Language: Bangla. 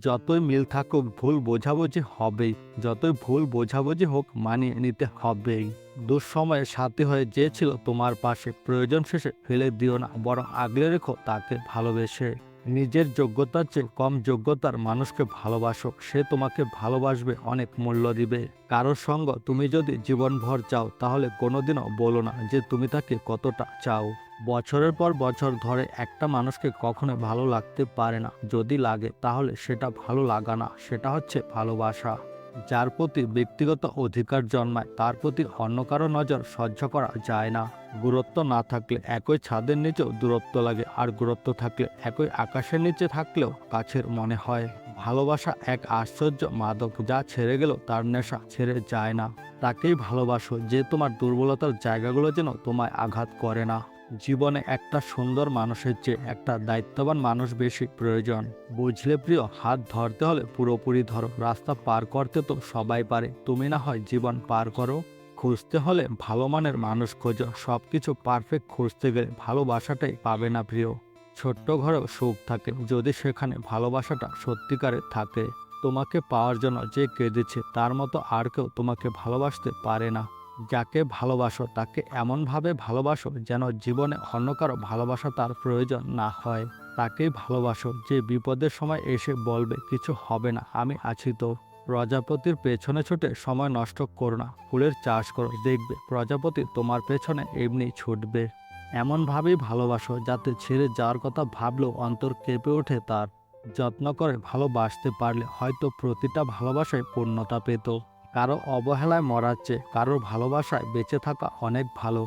যতই মিল থাকুক, ভুল বোঝাবুঝি হবেই। যতই ভুল বোঝাবুঝি হোক, মানিয়ে নিতে হবেই। দুঃসময়ে সাথী হয়ে যে ছিল তোমার পাশে, প্রয়োজন শেষে ফেলে দিও না, বরং আগলে রেখো তাকে ভালোবেসে। নিজের যোগ্যতার চেয়ে কম যোগ্যতার মানুষকে ভালোবাসো, সে তোমাকে ভালোবাসবে, অনেক মূল্য দিবে। কারোর সঙ্গ তুমি যদি জীবনভর চাও, তাহলে কোনোদিনও বলো না যে তুমি তাকে কতটা চাও। বছরের পর বছর ধরে একটা মানুষকে কখনো ভালো লাগতে পারে না। যদি লাগে, তাহলে সেটা ভালো লাগা না, সেটা হচ্ছে ভালোবাসা। যার প্রতি ব্যক্তিগত অধিকার জন্মায়, তার প্রতি অন্য কারও নজর সহ্য করা যায় না। গুরুত্ব না থাকলে একই ছাদের নিচেও দূরত্ব লাগে, আর গুরুত্ব থাকলে একই আকাশের নিচে থাকলেও কাছের মনে হয়। ভালোবাসা এক আশ্চর্য মাদক, যা ছেড়ে গেলেও তার নেশা ছেড়ে যায় না। তাকেই ভালোবাসো, যে তোমার দুর্বলতার জায়গাগুলো যেন তোমায় আঘাত করে না। জীবনে একটা সুন্দর মানুষের চেয়ে একটা দায়িত্ববান মানুষ বেশি প্রয়োজন। বুঝলে প্রিয়, হাত ধরতে হলে পুরোপুরি ধরো, রাস্তা পার করতে তো সবাই পারে। তুমি না হয় জীবন পার করো। খুঁজতে হলে ভালো মানের মানুষ খোঁজো। সব কিছু পারফেক্ট খুঁজতে গেলে ভালোবাসাটাই পাবে না প্রিয়। ছোট্ট ঘরেও সুখ থাকে, যদি সেখানে ভালোবাসাটা সত্যিকারে থাকে। তোমাকে পাওয়ার জন্য যে কেঁদেছে, তার মতো আর কেউ তোমাকে ভালোবাসতে পারে না। যাকে ভালোবাসো, তাকে এমনভাবে ভালোবাসো যেন জীবনে অন্য কারও ভালোবাসা তার প্রয়োজন না হয়। তাকেই ভালোবাসো যে বিপদের সময় এসে বলবে, কিছু হবে না, আমি আছি তো। প্রজাপতির পেছনে ছুটে সময় নষ্ট করো না, ফুলের চাষ করো, দেখবে প্রজাপতি তোমার পেছনে এমনি ছুটবে। এমনভাবেই ভালোবাসো যাতে ছেড়ে যাওয়ার কথা ভাবলেও অন্তর কেঁপে ওঠে তার। যত্ন করে ভালোবাসতে পারলে হয়তো প্রতিটা ভালোবাসায় পূর্ণতা পেত। কারও অবহেলায় মরার চেয়ে কারোর ভালোবাসায় বেঁচে থাকা অনেক ভালো।